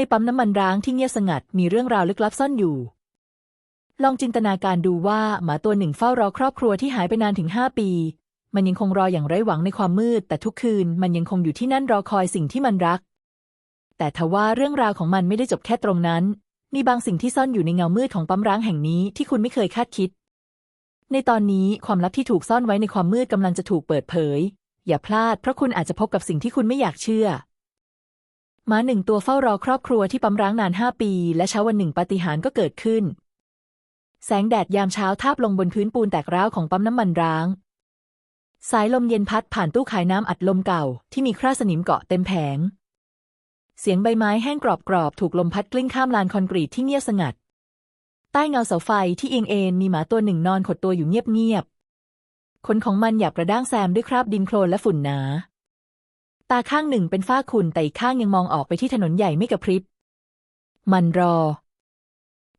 ในปั๊มน้ำมันร้างที่เงียบสงัดมีเรื่องราวลึกลับซ่อนอยู่ ลองจินตนาการดูว่าหมาตัวหนึ่งเฝ้ารอครอบครัวที่หายไปนานถึงห้าปี มันยังคงรออย่างไร้หวังในความมืด แต่ทุกคืนมันยังคงอยู่ที่นั่นรอคอยสิ่งที่มันรัก แต่ทว่าเรื่องราวของมันไม่ได้จบแค่ตรงนั้น มีบางสิ่งที่ซ่อนอยู่ในเงามืดของปั๊มร้างแห่งนี้ที่คุณไม่เคยคาดคิด ในตอนนี้ความลับที่ถูกซ่อนไว้ในความมืดกำลังจะถูกเปิดเผย อย่าพลาดเพราะคุณอาจจะพบกับสิ่งที่คุณไม่อยากเชื่อ ม้าหนึ่งตัวเฝ้ารอครอบครัวที่ปั๊มร้างนานห้าปี และเช้าวันหนึ่งปาฏิหาริย์ก็เกิดขึ้น แสงแดดยามเช้าทาบลงบนพื้นปูนแตกร้าวของปั๊มน้ำมันร้าง สายลมเย็นพัดผ่านตู้ขายน้ำอัดลมเก่า ที่มีคราสนิมเกาะเต็มแผง เสียงใบไม้แห้งกรอบๆถูกลมพัดกลิ้งข้ามลานคอนกรีตที่เงียบสงัด ใต้เงาเสาไฟที่เอียงเอ็นมีหมาตัวหนึ่งนอนขดตัวอยู่เงียบๆขนของมันหยาบกระด้างแซมด้วยคราบดินโคลนและฝุ่นหนา ตาข้างหนึ่งเป็นฝ้าขุ่นแต่อีกข้างยังมองออกไปที่ถนนใหญ่ไม่กระพริบ มันรอ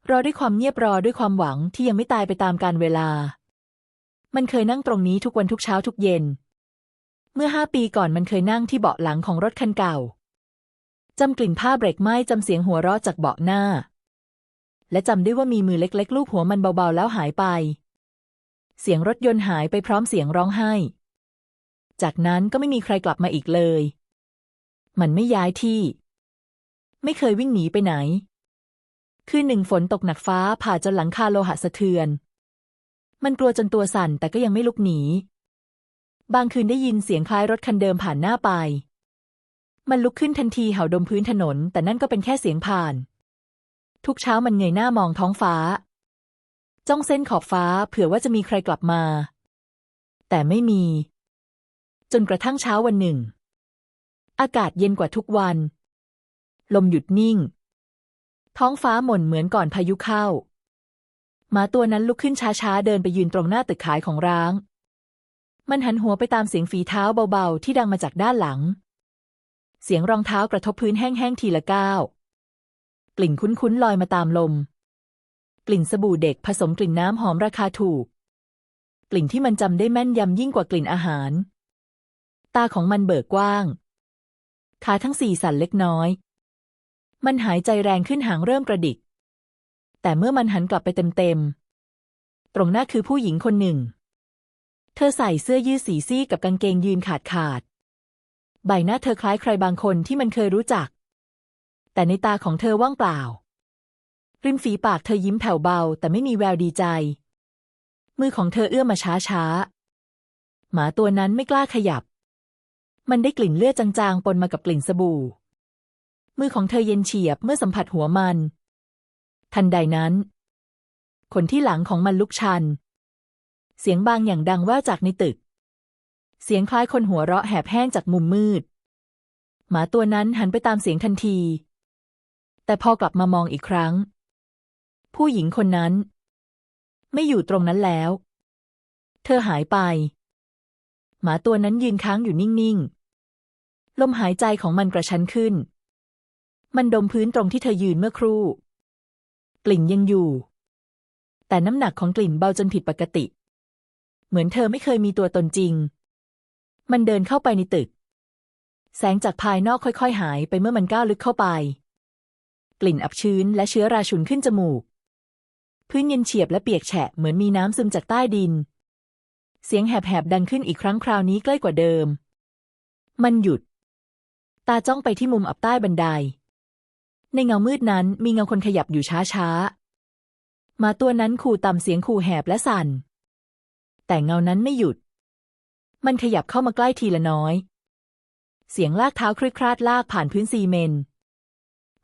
รอด้วยความเงียบรอด้วยความหวังที่ยังไม่ตายไปตามกาลเวลา มันเคยนั่งตรงนี้ทุกวันทุกเช้าทุกเย็น เมื่อห้าปีก่อนมันเคยนั่งที่เบาะหลังของรถคันเก่าจำกลิ่นผ้าเบรกไหม้จำเสียงหัวเราะจากเบาะหน้า และจำได้ว่ามีมือเล็ก ๆ ลูบหัวมันเบาๆแล้วหายไป เสียงรถยนต์หายไปพร้อมเสียงร้องไห้ จากนั้นก็ไม่มีใครกลับมาอีกเลย มันไม่ย้ายที่ ไม่เคยวิ่งหนีไปไหน คืนหนึ่งฝนตกหนักฟ้าผ่าจนหลังคาโลหะสะเทือน มันกลัวจนตัวสั่นแต่ก็ยังไม่ลุกหนี บางคืนได้ยินเสียงคล้ายรถคันเดิมผ่านหน้าไป มันลุกขึ้นทันทีเห่าดมพื้นถนน แต่นั่นก็เป็นแค่เสียงผ่าน ทุกเช้ามันเงยหน้ามองท้องฟ้า จ้องเส้นขอบฟ้าเผื่อว่าจะมีใครกลับมา แต่ไม่มี จนกระทั่งเช้าวันหนึ่ง อากาศเย็นกว่าทุกวัน ลมหยุดนิ่ง ท้องฟ้าหม่นเหมือนก่อนพายุเข้าหมาตัวนั้นลุกขึ้นช้าๆ เดินไปยืนตรงหน้าตึกขายของร้าง มันหันหัวไปตามเสียงฝีเท้าเบาๆ ที่ดังมาจากด้านหลัง เสียงรองเท้ากระทบพื้นแห้งๆ ทีละก้าว กลิ่นคุ้นๆ ลอยมาตามลม กลิ่นสบู่เด็กผสมกลิ่นน้ำหอมราคาถูก กลิ่นที่มันจำได้แม่นยำยิ่งกว่ากลิ่นอาหาร ตาของมันเบิกกว้าง ขาทั้งสี่สั่นเล็กน้อย มันหายใจแรงขึ้นหางเริ่มกระดิก แต่เมื่อมันหันกลับไปเต็มๆ ตรงหน้าคือผู้หญิงคนหนึ่ง เธอใส่เสื้อยืดสีซีกับกางเกงยีนขาดขาด ใบหน้าเธอคล้ายใครบางคนที่มันเคยรู้จัก แต่ในตาของเธอว่างเปล่า ริมฝีปากเธอยิ้มแผ่วเบา แต่ไม่มีแววดีใจ มือของเธอเอื้อมมาช้าๆหมาตัวนั้นไม่กล้าขยับ มันได้กลิ่นเลือดจางๆ ปนมากับกลิ่นสบู่ มือของเธอเย็นเฉียบเมื่อสัมผัสหัวมัน ทันใดนั้นขนที่หลังของมันลุกชัน เสียงบางอย่างดังว่าจากในตึก เสียงคล้ายคนหัวเราะแหบแห้งจากมุมมืด หมาตัวนั้นหันไปตามเสียงทันที แต่พอกลับมามองอีกครั้ง ผู้หญิงคนนั้น ไม่อยู่ตรงนั้นแล้ว เธอหายไป หมาตัวนั้นยืนค้างอยู่นิ่งๆ ลมหายใจของมันกระชั้นขึ้น มันดมพื้นตรงที่เธอยืนเมื่อครู่ กลิ่นยังอยู่ แต่น้ำหนักของกลิ่นเบาจนผิดปกติ เหมือนเธอไม่เคยมีตัวตนจริง มันเดินเข้าไปในตึก แสงจากภายนอกค่อยๆ หายไปเมื่อมันก้าวลึกเข้าไป กลิ่นอับชื้นและเชื้อราฉุนขึ้นจมูก พื้นเย็นเฉียบและเปียกแฉะเหมือนมีน้ำซึมจากใต้ดิน เสียงแหบๆดังขึ้นอีกครั้งคราวนี้ใกล้กว่าเดิม มันหยุด ตาจ้องไปที่มุมอับใต้บันได ในเงามืดนั้นมีเงาคนขยับอยู่ช้าๆหมาตัวนั้นขู่ต่ำเสียงขู่แหบและสั่น แต่เงานั้นไม่หยุด มันขยับเข้ามาใกล้ทีละน้อย เสียงลากเท้าครึกคราดลากผ่านพื้นซีเมนต์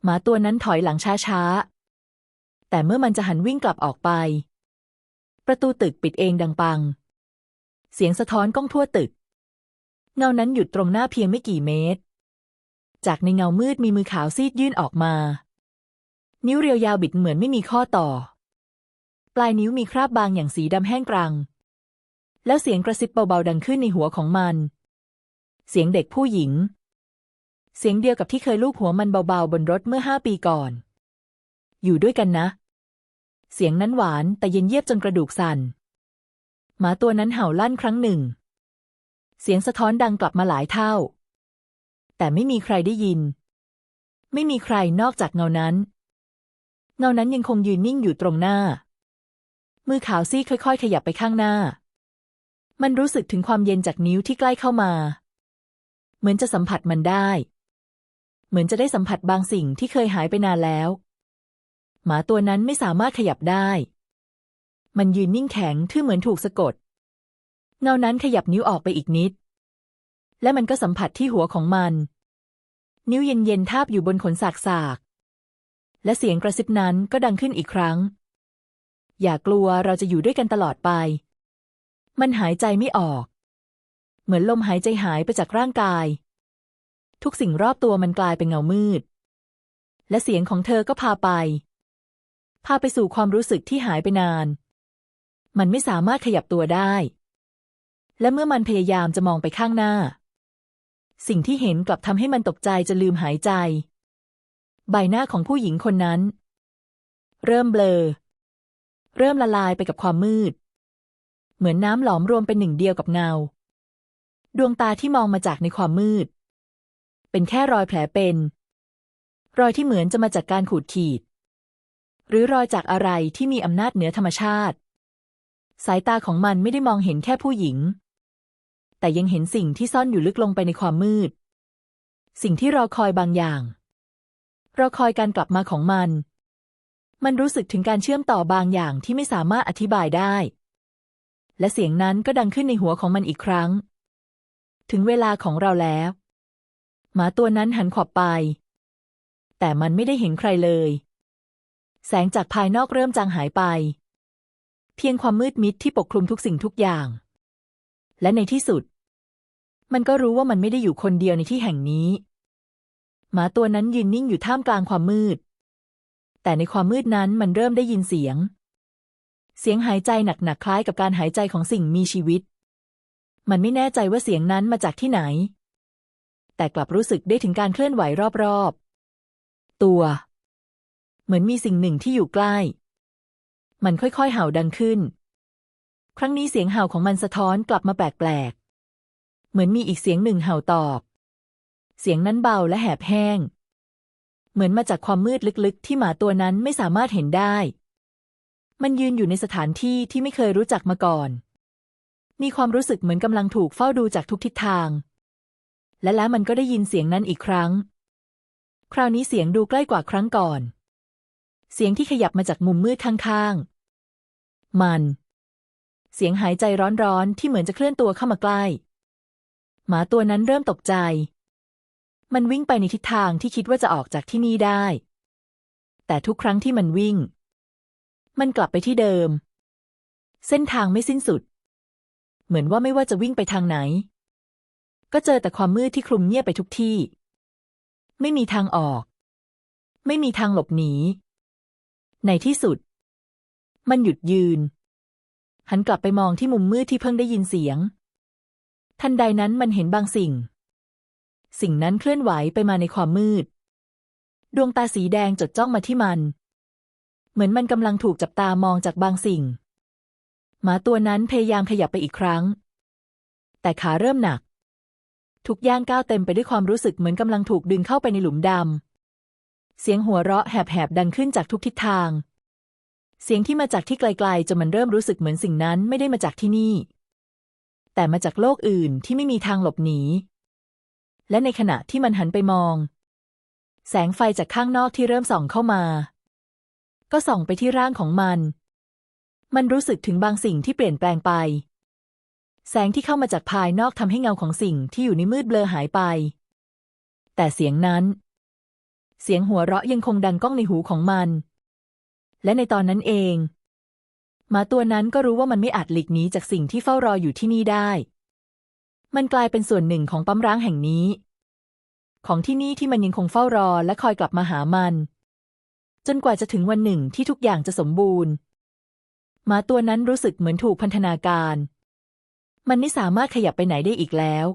หมาตัวนั้นถอยหลังช้าๆ แต่เมื่อมันจะหันวิ่งกลับออกไป ประตูตึกปิดเองดังปัง เสียงสะท้อนก้องทั่วตึก เงานั้นหยุดตรงหน้าเพียงไม่กี่เมตร จากในเงามืดมีมือขาวซีดยื่นออกมา นิ้วเรียวยาวบิดเหมือนไม่มีข้อต่อ ปลายนิ้วมีคราบบางอย่างสีดำแห้งกรัง แล้วเสียงกระซิบเบาๆดังขึ้นในหัวของมัน เสียงเด็กผู้หญิง เสียงเดียวกับที่เคยลูบหัวมันเบาๆบนรถเมื่อห้าปีก่อน อยู่ด้วยกันนะ เสียงนั้นหวานแต่เย็นเยียบจนกระดูกสั่น หมาตัวนั้นเห่าลั่นครั้งหนึ่ง เสียงสะท้อนดังกลับมาหลายเท่า แต่ไม่มีใครได้ยิน ไม่มีใครนอกจากเงานั้น เงานั้นยังคงยืนนิ่งอยู่ตรงหน้า มือขาวซีดค่อย ๆ ขยับไปข้างหน้า มันรู้สึกถึงความเย็นจากนิ้วที่ใกล้เข้ามา เหมือนจะสัมผัสมันได้ เหมือนจะได้สัมผัสบางสิ่งที่เคยหายไปนานแล้ว หมาตัวนั้นไม่สามารถขยับได้ มันยืนนิ่งแข็งทื่อเหมือนถูกสะกด เงานั้นขยับนิ้วออกไปอีกนิด และมันก็สัมผัสที่หัวของมัน นิ้วเย็นๆทาบอยู่บนขนสากๆและเสียงกระซิบนั้นก็ดังขึ้นอีกครั้ง อย่ากลัวเราจะอยู่ด้วยกันตลอดไป มันหายใจไม่ออก เหมือนลมหายใจหายไปจากร่างกาย ทุกสิ่งรอบตัวมันกลายเป็นเงามืด และเสียงของเธอก็พาไป พาไปสู่ความรู้สึกที่หายไปนาน มันไม่สามารถขยับตัวได้ และเมื่อมันพยายามจะมองไปข้างหน้า สิ่งที่เห็นกลับทำให้มันตกใจจะลืมหายใจ ใบหน้าของผู้หญิงคนนั้น เริ่มเบลอ เริ่มละลายไปกับความมืด เหมือนน้ำหลอมรวมเป็นหนึ่งเดียวกับเงา ดวงตาที่มองมาจากในความมืด เป็นแค่รอยแผลเป็น รอยที่เหมือนจะมาจากการขูดขีด หรือรอยจากอะไรที่มีอำนาจเหนือธรรมชาติ สายตาของมันไม่ได้มองเห็นแค่ผู้หญิง แต่ยังเห็นสิ่งที่ซ่อนอยู่ลึกลงไปในความมืด สิ่งที่รอคอยบางอย่าง รอคอยการกลับมาของมัน มันรู้สึกถึงการเชื่อมต่อบางอย่างที่ไม่สามารถอธิบายได้ และเสียงนั้นก็ดังขึ้นในหัวของมันอีกครั้ง ถึงเวลาของเราแล้ว หมาตัวนั้นหันขวับไป แต่มันไม่ได้เห็นใครเลย แสงจากภายนอกเริ่มจางหายไป เพียงความมืดมิดที่ปกคลุมทุกสิ่งทุกอย่าง และในที่สุด มันก็รู้ว่ามันไม่ได้อยู่คนเดียวในที่แห่งนี้หมาตัวนั้นยืนนิ่งอยู่ท่ามกลางความมืด แต่ในความมืดนั้นมันเริ่มได้ยินเสียง เสียงหายใจหนักๆคล้ายกับการหายใจของสิ่งมีชีวิต มันไม่แน่ใจว่าเสียงนั้นมาจากที่ไหน แต่กลับรู้สึกได้ถึงการเคลื่อนไหวรอบๆ ตัว เหมือนมีสิ่งหนึ่งที่อยู่ใกล้ มันค่อยๆเห่าดังขึ้น ครั้งนี้เสียงเห่าของมันสะท้อนกลับมาแปลกๆ เหมือนมีอีกเสียงหนึ่งเห่าตอบ เสียงนั้นเบาและแหบแห้ง เหมือนมาจากความมืดลึกๆ ที่หมาตัวนั้นไม่สามารถเห็นได้ มันยืนอยู่ในสถานที่ที่ไม่เคยรู้จักมาก่อน มีความรู้สึกเหมือนกำลังถูกเฝ้าดูจากทุกทิศทาง และแล้วมันก็ได้ยินเสียงนั้นอีกครั้ง คราวนี้เสียงดูใกล้กว่าครั้งก่อน เสียงที่ขยับมาจากมุมมืดข้างๆ มัน เสียงหายใจร้อนๆ ที่เหมือนจะเคลื่อนตัวเข้ามาใกล้ หมาตัวนั้นเริ่มตกใจ มันวิ่งไปในทิศทางที่คิดว่าจะออกจากที่นี่ได้ แต่ทุกครั้งที่มันวิ่ง มันกลับไปที่เดิม เส้นทางไม่สิ้นสุด เหมือนว่าไม่ว่าจะวิ่งไปทางไหน ก็เจอแต่ความมืดที่คลุมเงียบไปทุกที่ ไม่มีทางออก ไม่มีทางหลบหนี ในที่สุด มันหยุดยืน หันกลับไปมองที่มุมมืดที่เพิ่งได้ยินเสียง ทันใดนั้นมันเห็นบางสิ่ง สิ่งนั้นเคลื่อนไหวไปมาในความมืด ดวงตาสีแดงจดจ้องมาที่มัน เหมือนมันกำลังถูกจับตามองจากบางสิ่ง หมาตัวนั้นพยายามขยับไปอีกครั้ง แต่ขาเริ่มหนัก ทุกย่างก้าวเต็มไปด้วยความรู้สึกเหมือนกำลังถูกดึงเข้าไปในหลุมดำ เสียงหัวเราะแหบๆดังขึ้นจากทุกทิศทาง เสียงที่มาจากที่ไกลๆจนมันเริ่มรู้สึกเหมือนสิ่งนั้นไม่ได้มาจากที่นี่ แต่มาจากโลกอื่นที่ไม่มีทางหลบหนี และในขณะที่มันหันไปมอง แสงไฟจากข้างนอกที่เริ่มส่องเข้ามา ก็ส่องไปที่ร่างของมัน มันรู้สึกถึงบางสิ่งที่เปลี่ยนแปลงไป แสงที่เข้ามาจากภายนอกทำให้เงาของสิ่งที่อยู่ในมืดเบลอหายไป แต่เสียงนั้น เสียงหัวเราะยังคงดังก้องในหูของมัน และในตอนนั้นเองหมาตัวนั้นก็รู้ว่ามันไม่อาจหลีกหนีจากสิ่งที่เฝ้ารออยู่ที่นี่ได้ มันกลายเป็นส่วนหนึ่งของปั๊มร้างแห่งนี้ ของที่นี่ที่มันยังคงเฝ้ารอและคอยกลับมาหามัน จนกว่าจะถึงวันหนึ่งที่ทุกอย่างจะสมบูรณ์หมาตัวนั้นรู้สึกเหมือนถูกพันธนาการ มันไม่สามารถขยับไปไหนได้อีกแล้ว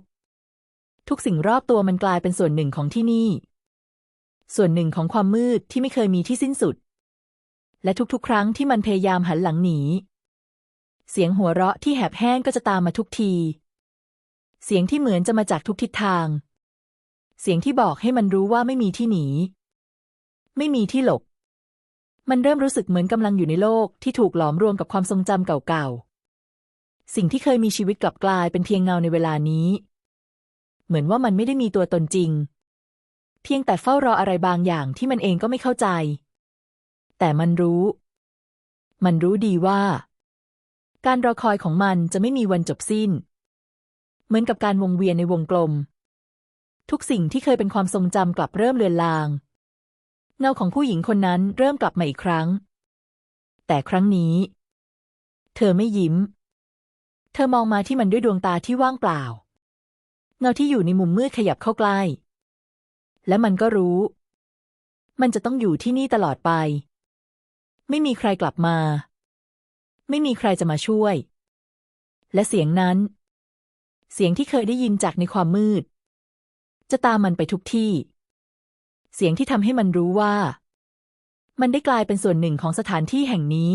ทุกสิ่งรอบตัวมันกลายเป็นส่วนหนึ่งของที่นี่ ส่วนหนึ่งของความมืดที่ไม่เคยมีที่สิ้นสุด และทุกๆ ครั้งที่มันพยายามหันหลังหนี เสียงหัวเราะที่แหบแห้งก็จะตามมาทุกที เสียงที่เหมือนจะมาจากทุกทิศทาง เสียงที่บอกให้มันรู้ว่าไม่มีที่หนี ไม่มีที่หลบ มันเริ่มรู้สึกเหมือนกำลังอยู่ในโลกที่ถูกหลอมรวมกับความทรงจำเก่าๆ สิ่งที่เคยมีชีวิตกลับกลายเป็นเพียงเงาในเวลานี้ เหมือนว่ามันไม่ได้มีตัวตนจริง เพียงแต่เฝ้ารออะไรบางอย่างที่มันเองก็ไม่เข้าใจ แต่มันรู้ มันรู้ดีว่า การรอคอยของมันจะไม่มีวันจบสิ้น เหมือนกับการวงเวียนในวงกลม ทุกสิ่งที่เคยเป็นความทรงจำกลับเริ่มเลือนลาง เงาของผู้หญิงคนนั้นเริ่มกลับมาอีกครั้ง แต่ครั้งนี้ เธอไม่ยิ้ม เธอมองมาที่มันด้วยดวงตาที่ว่างเปล่า เงาที่อยู่ในมุมมืดขยับเข้าใกล้ และมันก็รู้ มันจะต้องอยู่ที่นี่ตลอดไป ไม่มีใครกลับมา ไม่มีใครจะมาช่วย และเสียงนั้น เสียงที่เคยได้ยินจากในความมืด จะตามมันไปทุกที่ เสียงที่ทำให้มันรู้ว่า มันได้กลายเป็นส่วนหนึ่งของสถานที่แห่งนี้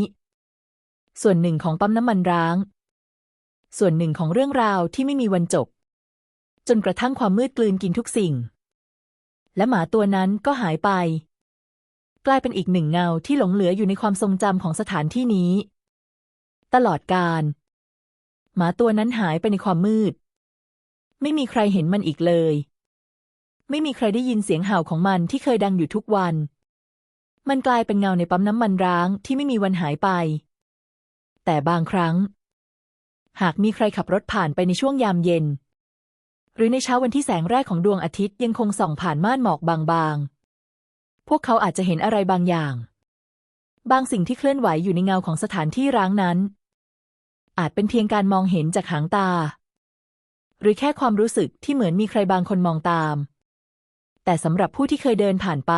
ส่วนหนึ่งของปั๊มน้ำมันร้าง ส่วนหนึ่งของเรื่องราวที่ไม่มีวันจบจนกระทั่งความมืดกลืนกินทุกสิ่ง และหมาตัวนั้นก็หายไป กลายเป็นอีกหนึ่งเงาที่หลงเหลืออยู่ในความทรงจำของสถานที่นี้ ตลอดการหมาตัวนั้นหายไปในความมืด ไม่มีใครเห็นมันอีกเลย ไม่มีใครได้ยินเสียงเห่าของมันที่เคยดังอยู่ทุกวัน มันกลายเป็นเงาในปั๊มน้ำมันร้างที่ไม่มีวันหายไป แต่บางครั้ง หากมีใครขับรถผ่านไปในช่วงยามเย็น หรือในเช้าวันที่แสงแรกของดวงอาทิตย์ยังคงส่องผ่านม่านหมอกบางๆ พวกเขาอาจจะเห็นอะไรบางอย่าง บางสิ่งที่เคลื่อนไหวอยู่ในเงาของสถานที่ร้างนั้น อาจเป็นเพียงการมองเห็นจากหางตา หรือแค่ความรู้สึกที่เหมือนมีใครบางคนมองตาม แต่สำหรับผู้ที่เคยเดินผ่านไป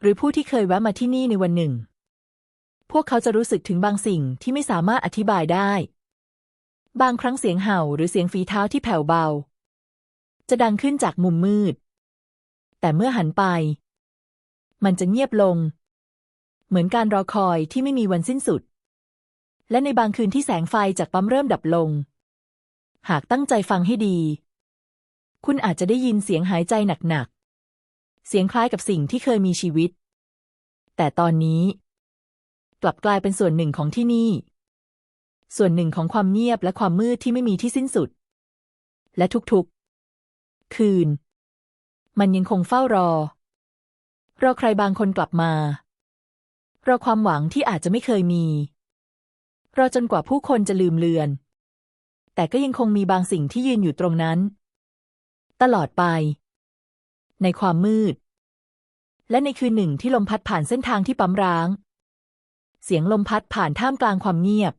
หรือผู้ที่เคยแวะมาที่นี่ในวันหนึ่ง พวกเขาจะรู้สึกถึงบางสิ่งที่ไม่สามารถอธิบายได้ บางครั้งเสียงเห่าหรือเสียงฝีเท้าที่แผ่วเบา จะดังขึ้นจากมุมมืด แต่เมื่อหันไป มันจะเงียบลง เหมือนการรอคอยที่ไม่มีวันสิ้นสุด และในบางคืนที่แสงไฟจากปั๊มเริ่มดับลง หากตั้งใจฟังให้ดี คุณอาจจะได้ยินเสียงหายใจหนักๆ เสียงคล้ายกับสิ่งที่เคยมีชีวิต แต่ตอนนี้ กลับกลายเป็นส่วนหนึ่งของที่นี่ ส่วนหนึ่งของความเงียบและความมืดที่ไม่มีที่สิ้นสุด และทุกๆ คืน มันยังคงเฝ้ารอ รอใครบางคนกลับมา รอความหวังที่อาจจะไม่เคยมี รอจนกว่าผู้คนจะลืมเลือน แต่ก็ยังคงมีบางสิ่งที่ยืนอยู่ตรงนั้น ตลอดไป ในความมืด และในคืนหนึ่งที่ลมพัดผ่านเส้นทางที่ปั๊มร้าง เสียงลมพัดผ่านท่ามกลางความเงียบ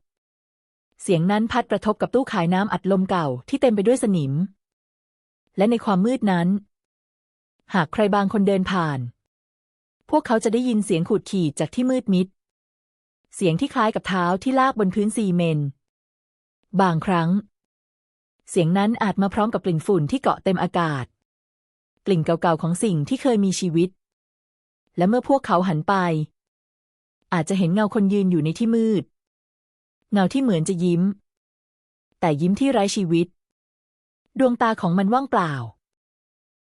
เสียงนั้นพัดกระทบกับตู้ขายน้ำอัดลมเก่าที่เต็มไปด้วยสนิม และในความมืดนั้น หากใครบางคนเดินผ่าน พวกเขาจะได้ยินเสียงขูดขีดจากที่มืดมิด เสียงที่คล้ายกับเท้าที่ลากบนพื้นซีเมนต์บางครั้ง เสียงนั้นอาจมาพร้อมกับกลิ่นฝุ่นที่เกาะเต็มอากาศ กลิ่นเก่าๆของสิ่งที่เคยมีชีวิต และเมื่อพวกเขาหันไป อาจจะเห็นเงาคนยืนอยู่ในที่มืด เงาที่เหมือนจะยิ้ม แต่ยิ้มที่ไร้ชีวิต ดวงตาของมันว่างเปล่า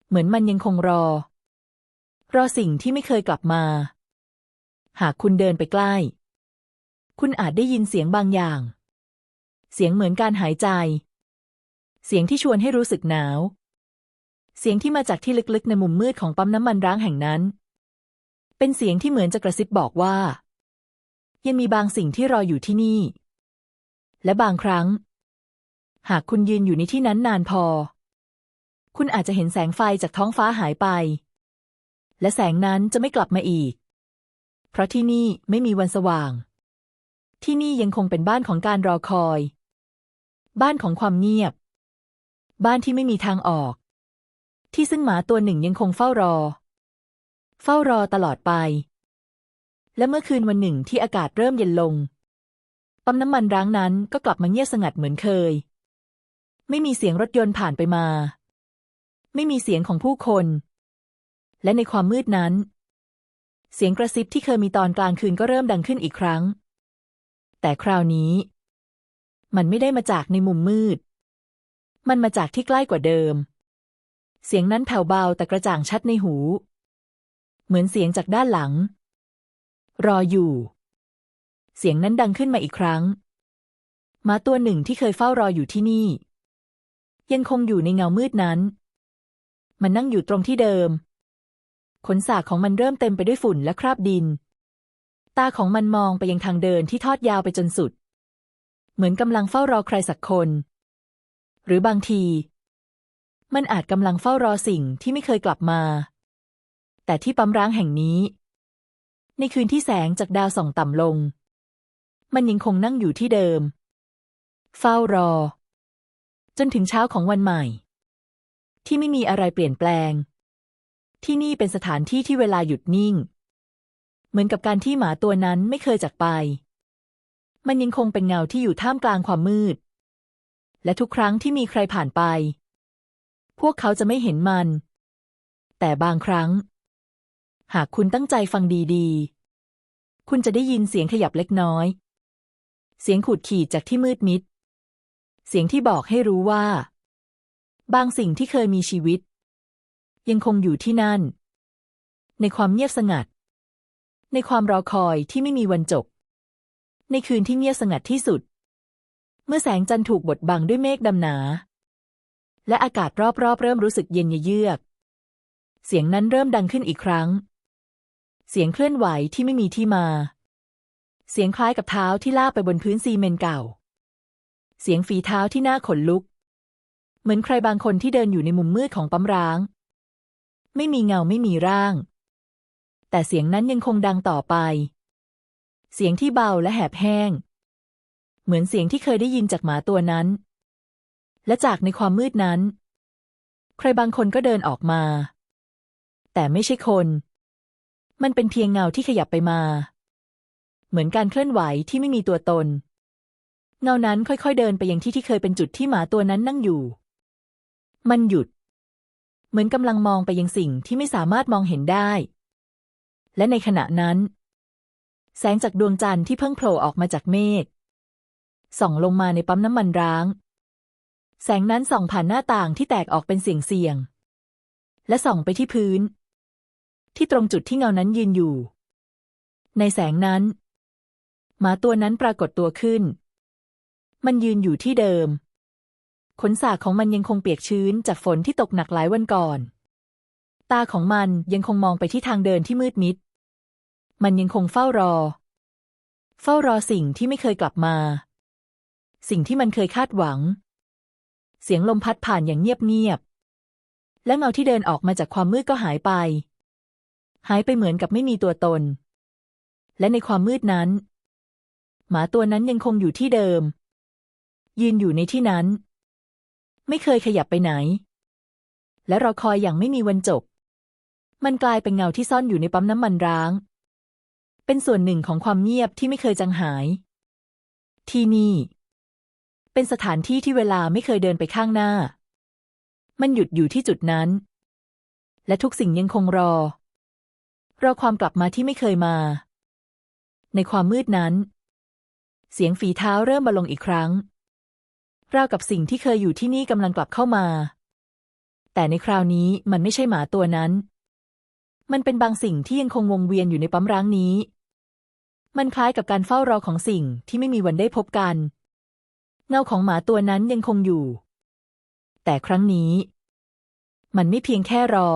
เหมือนมันยังคงรอ รอสิ่งที่ไม่เคยกลับมา หากคุณเดินไปใกล้ คุณอาจได้ยินเสียงบางอย่าง เสียงเหมือนการหายใจ เสียงที่ชวนให้รู้สึกหนาว เสียงที่มาจากที่ลึกๆ ในมุมมืดของปั๊มน้ำมันร้างแห่งนั้น เป็นเสียงที่เหมือนจะกระซิบบอกว่ายังมีบางสิ่งที่รออยู่ที่นี่ และบางครั้ง หากคุณยืนอยู่ในที่นั้นนานพอ คุณอาจจะเห็นแสงไฟจากท้องฟ้าหายไป และแสงนั้นจะไม่กลับมาอีก เพราะที่นี่ไม่มีวันสว่าง ที่นี่ยังคงเป็นบ้านของการรอคอย บ้านของความเงียบ บ้านที่ไม่มีทางออก ที่ซึ่งหมาตัวหนึ่งยังคงเฝ้ารอ เฝ้ารอตลอดไป และเมื่อคืนวันหนึ่งที่อากาศเริ่มเย็นลง ปั๊มน้ำมันร้างนั้นก็กลับมาเงียบสงัดเหมือนเคย ไม่มีเสียงรถยนต์ผ่านไปมา ไม่มีเสียงของผู้คน และในความมืดนั้น เสียงกระซิบที่เคยมีตอนกลางคืนก็เริ่มดังขึ้นอีกครั้ง แต่คราวนี้ มันไม่ได้มาจากในมุมมืด มันมาจากที่ใกล้กว่าเดิม เสียงนั้นแผ่วเบาแต่กระจ่างชัดในหู เหมือนเสียงจากด้านหลัง รออยู่ เสียงนั้นดังขึ้นมาอีกครั้งหมาตัวหนึ่งที่เคยเฝ้ารออยู่ที่นี่ ยังคงอยู่ในเงามืดนั้น มันนั่งอยู่ตรงที่เดิม ขนสากของมันเริ่มเต็มไปด้วยฝุ่นและคราบดิน ตาของมันมองไปยังทางเดินที่ทอดยาวไปจนสุด เหมือนกำลังเฝ้ารอใครสักคน หรือบางที มันอาจกำลังเฝ้ารอสิ่งที่ไม่เคยกลับมา แต่ที่ปั๊มร้างแห่งนี้ ในคืนที่แสงจากดาวส่องต่ำลง มันยังคงนั่งอยู่ที่เดิม เฝ้ารอ จนถึงเช้าของวันใหม่ ที่ไม่มีอะไรเปลี่ยนแปลง ที่นี่เป็นสถานที่ที่เวลาหยุดนิ่ง เหมือนกับการที่หมาตัวนั้นไม่เคยจากไป มันยังคงเป็นเงาที่อยู่ท่ามกลางความมืด และทุกครั้งที่มีใครผ่านไป พวกเขาจะไม่เห็นมัน แต่บางครั้ง หากคุณตั้งใจฟังดีๆ คุณจะได้ยินเสียงขยับเล็กน้อย เสียงขูดขีดจากที่มืดมิด เสียงที่บอกให้รู้ว่า บางสิ่งที่เคยมีชีวิต ยังคงอยู่ที่นั่น ในความเงียบสงัด ในความรอคอยที่ไม่มีวันจบ ในคืนที่เงียบสงัดที่สุด เมื่อแสงจันทร์ถูกบดบังด้วยเมฆดำหนา และอากาศรอบๆเริ่มรู้สึกเย็นเยือก เสียงนั้นเริ่มดังขึ้นอีกครั้ง เสียงเคลื่อนไหวที่ไม่มีที่มา เสียงคล้ายกับเท้าที่ลากไปบนพื้นซีเมนต์เก่า เสียงฝีเท้าที่น่าขนลุก เหมือนใครบางคนที่เดินอยู่ในมุมมืดของปั๊มร้าง ไม่มีเงาไม่มีร่าง แต่เสียงนั้นยังคงดังต่อไป เสียงที่เบาและแหบแห้ง เหมือนเสียงที่เคยได้ยินจากหมาตัวนั้น และจากในความมืดนั้น ใครบางคนก็เดินออกมา แต่ไม่ใช่คน มันเป็นเพียงเงาที่ขยับไปมา เหมือนการเคลื่อนไหวที่ไม่มีตัวตน เงานั้นค่อยๆเดินไปยังที่ที่เคยเป็นจุดที่หมาตัวนั้นนั่งอยู่ มันหยุด เหมือนกำลังมองไปยังสิ่งที่ไม่สามารถมองเห็นได้ และในขณะนั้น แสงจากดวงจันทร์ที่เพิ่งโผล่ออกมาจากเมฆส่องลงมาในปั๊มน้ำมันร้าง แสงนั้นส่องผ่านหน้าต่างที่แตกออกเป็นเสียงเสียง และส่องไปที่พื้น ที่ตรงจุดที่เงานั้นยืนอยู่ ในแสงนั้น หมาตัวนั้นปรากฏตัวขึ้น มันยืนอยู่ที่เดิม ขนสากของมันยังคงเปียกชื้นจากฝนที่ตกหนักหลายวันก่อน ตาของมันยังคงมองไปที่ทางเดินที่มืดมิด มันยังคงเฝ้ารอ เฝ้ารอสิ่งที่ไม่เคยกลับมา สิ่งที่มันเคยคาดหวัง เสียงลมพัดผ่านอย่างเงียบๆ และเงาที่เดินออกมาจากความมืดก็หายไป หายไปเหมือนกับไม่มีตัวตนและในความมืดนั้น หมาตัวนั้นยังคงอยู่ที่เดิม ยืนอยู่ในที่นั้น ไม่เคยขยับไปไหน และรอคอยอย่างไม่มีวันจบ มันกลายเป็นเงาที่ซ่อนอยู่ในปั๊มน้ำมันร้าง เป็นส่วนหนึ่งของความเงียบที่ไม่เคยจางหาย ที่นี่ เป็นสถานที่ที่เวลาไม่เคยเดินไปข้างหน้า มันหยุดอยู่ที่จุดนั้น และทุกสิ่งยังคงรอ รอความกลับมาที่ไม่เคยมา ในความมืดนั้น เสียงฝีเท้าเริ่มมาลงอีกครั้ง ราวกับสิ่งที่เคยอยู่ที่นี่กำลังกลับเข้ามา แต่ในคราวนี้มันไม่ใช่หมาตัวนั้น มันเป็นบางสิ่งที่ยังคงวงเวียนอยู่ในปั๊มร้างนี้ มันคล้ายกับการเฝ้ารอของสิ่งที่ไม่มีวันได้พบกัน เงาของหมาตัวนั้นยังคงอยู่ แต่ครั้งนี้ มันไม่เพียงแค่รอ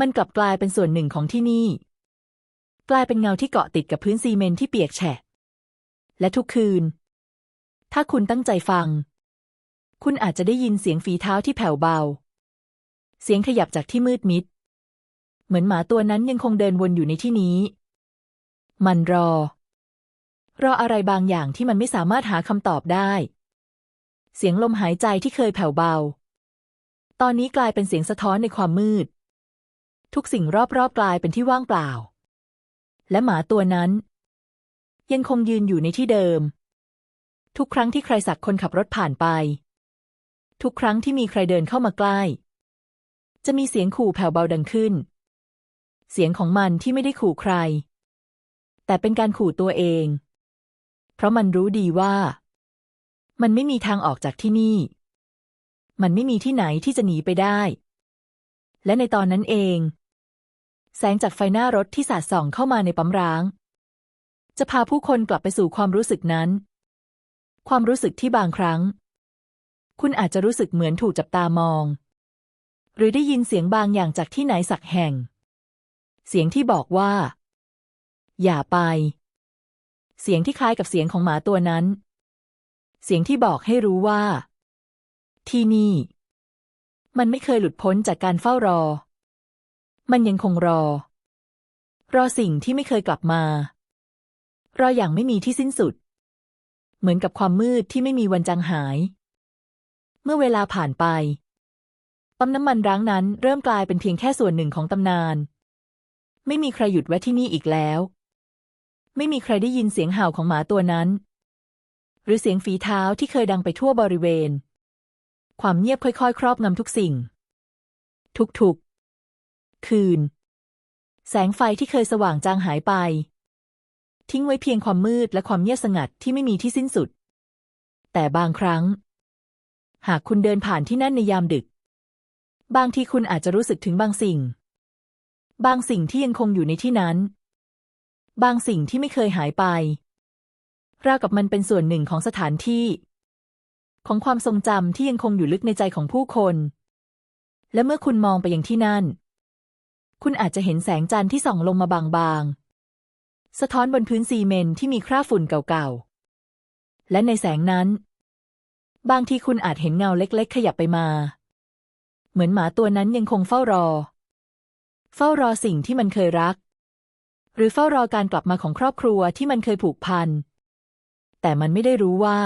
มันกลับกลายเป็นส่วนหนึ่งของที่นี่ กลายเป็นเงาที่เกาะติดกับพื้นซีเมนต์ที่เปียกแฉะ และทุกคืน ถ้าคุณตั้งใจฟัง คุณอาจจะได้ยินเสียงฝีเท้าที่แผ่วเบา เสียงขยับจากที่มืดมิด เหมือนหมาตัวนั้นยังคงเดินวนอยู่ในที่นี้ มันรอ รออะไรบางอย่างที่มันไม่สามารถหาคำตอบได้ เสียงลมหายใจที่เคยแผ่วเบา ตอนนี้กลายเป็นเสียงสะท้อนในความมืด ทุกสิ่งรอบๆกลายเป็นที่ว่างเปล่า และหมาตัวนั้น ยังคงยืนอยู่ในที่เดิม ทุกครั้งที่ใครสักคนขับรถผ่านไป ทุกครั้งที่มีใครเดินเข้ามาใกล้ จะมีเสียงขู่แผ่วเบาดังขึ้น เสียงของมันที่ไม่ได้ขู่ใคร แต่เป็นการขู่ตัวเอง เพราะมันรู้ดีว่า มันไม่มีทางออกจากที่นี่ มันไม่มีที่ไหนที่จะหนีไปได้ และในตอนนั้นเอง แสงจากไฟหน้ารถที่สาดส่องเข้ามาในปั๊มร้าง จะพาผู้คนกลับไปสู่ความรู้สึกนั้น ความรู้สึกที่บางครั้ง คุณอาจจะรู้สึกเหมือนถูกจับตามอง หรือได้ยินเสียงบางอย่างจากที่ไหนสักแห่ง เสียงที่บอกว่า อย่าไป เสียงที่คล้ายกับเสียงของหมาตัวนั้น เสียงที่บอกให้รู้ว่า ที่นี่ มันไม่เคยหลุดพ้นจากการเฝ้ารอ มันยังคงรอ รอสิ่งที่ไม่เคยกลับมา รออย่างไม่มีที่สิ้นสุด เหมือนกับความมืดที่ไม่มีวันจางหาย เมื่อเวลาผ่านไป ปั๊มน้ำมันร้างนั้นเริ่มกลายเป็นเพียงแค่ส่วนหนึ่งของตำนาน ไม่มีใครหยุดแวะที่นี่อีกแล้ว ไม่มีใครได้ยินเสียงเห่าของหมาตัวนั้น หรือเสียงฝีเท้าที่เคยดังไปทั่วบริเวณ ความเงียบค่อยๆ ครอบงำทุกสิ่ง ทุกๆ คืน แสงไฟที่เคยสว่างจางหายไป ทิ้งไว้เพียงความมืดและความเงียบสงัดที่ไม่มีที่สิ้นสุด แต่บางครั้ง หากคุณเดินผ่านที่นั่นในยามดึก บางทีคุณอาจจะรู้สึกถึงบางสิ่ง บางสิ่งที่ยังคงอยู่ในที่นั้น บางสิ่งที่ไม่เคยหายไปราวกับมันเป็นส่วนหนึ่งของสถานที่ ของความทรงจำที่ยังคงอยู่ลึกในใจของผู้คน และเมื่อคุณมองไปยังที่นั่น คุณอาจจะเห็นแสงจันทร์ที่ส่องลงมาบางๆ สะท้อนบนพื้นซีเมนที่มีคราบฝุ่นเก่าๆ และในแสงนั้น บางทีคุณอาจเห็นเงาเล็กๆ ขยับไปมา เหมือนหมาตัวนั้นยังคงเฝ้ารอ เฝ้ารอสิ่งที่มันเคยรัก หรือเฝ้ารอการกลับมาของครอบครัวที่มันเคยผูกพัน แต่มันไม่ได้รู้ว่า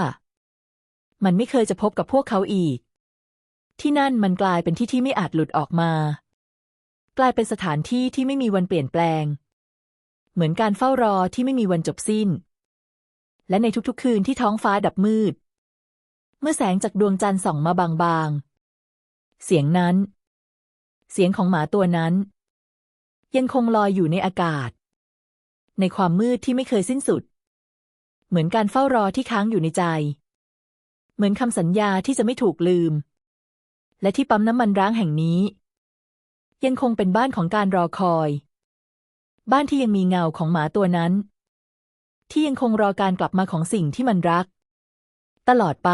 มันไม่เคยจะพบกับพวกเขาอีก ที่นั่นมันกลายเป็นที่ที่ไม่อาจหลุดออกมา กลายเป็นสถานที่ที่ไม่มีวันเปลี่ยนแปลง เหมือนการเฝ้ารอที่ไม่มีวันจบสิ้น และในทุกๆคืนที่ท้องฟ้าดับมืด เมื่อแสงจากดวงจันทร์ส่องมาบางๆ เสียงนั้น เสียงของหมาตัวนั้น ยังคงลอยอยู่ในอากาศ ในความมืดที่ไม่เคยสิ้นสุด เหมือนการเฝ้ารอที่ค้างอยู่ในใจ เหมือนคำสัญญาที่จะไม่ถูกลืม และที่ปั๊มน้ำมันร้างแห่งนี้ ยังคงเป็นบ้านของการรอคอย บ้านที่ยังมีเงาของหมาตัวนั้น ที่ยังคงรอการกลับมาของสิ่งที่มันรัก ตลอดไป